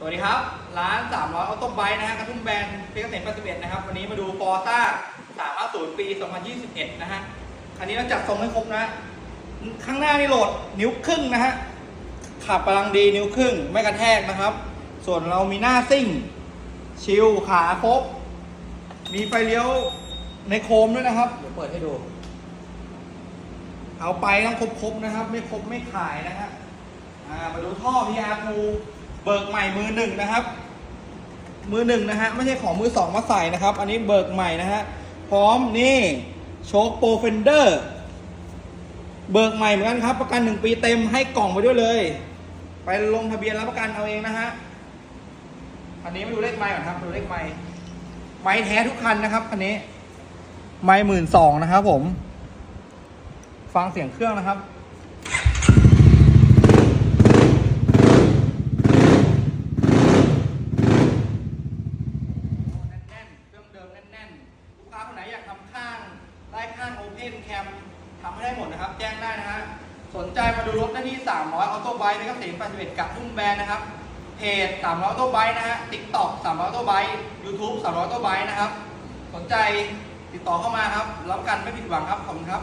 สวัสดีครับ ร้าน 300ออโต้ไบค์นะฮะกระทุ่มแบนเพชรเกษม81นะครับ วันนี้มาดูฟอร์ซ่า350 ปี 2021 นะฮะ คันนี้เราจัดทรงให้ครบนะ ข้างหน้านี่โหลดนิ้วครึ่งนะฮะ ขับกำลังดีนิ้วครึ่ง ไม่กระแทกนะครับ ส่วนเรามีหน้าซิ่ง ชิลขาครบ มีไฟเลี้ยวในโคมด้วยนะครับ เดี๋ยวเปิดให้ดู เอาไปต้องครบๆนะครับ ไม่ครบไม่ขายนะฮะอ่ามาดูท่อ PR2 เบิกใหม่มือหนึ่งนะครับ มือหนึ่งนะฮะไม่ใช่ของมือสองมาใส่นะครับ อันนี้เบิกใหม่นะฮะพร้อมนี่โชคโปรเฟนเดอร์เบิกใหม่เหมือนกันครับ ประกันหนึ่งปีเต็มให้กล่องไปด้วยเลย ไปลงทะเบียนรับประกันเอาเองนะฮะอันนี้มาดูเลขไม้ก่อนครับดูเลขไม้ไม้แท้ทุกคันนะครับคันนี้ ไม้หมื่นสองนะครับผม ฟังเสียงเครื่องนะครับ แน่นๆ เครื่องเดิมแน่นๆ ลู กค้าคนไหนอยากทำข้างไล่ข้างโอเพนแคมทำให้ได้หมดนะครับ แจ้งได้นะฮะสนใจมาดูรถได้ที่ 300ออโต้ไบค์นะครับเสียง81กับทุ่มแบรนด์นะครับเพจ300ออโต้ไบค์นะฮะทิกต็อก300ออโต้ไบค์ยูทูบ300ออโต้ไบค์นะครับ สนใจติดต่อเข้ามาครับรับประกันไม่ผิดหวังครับ ขอบคุณครับ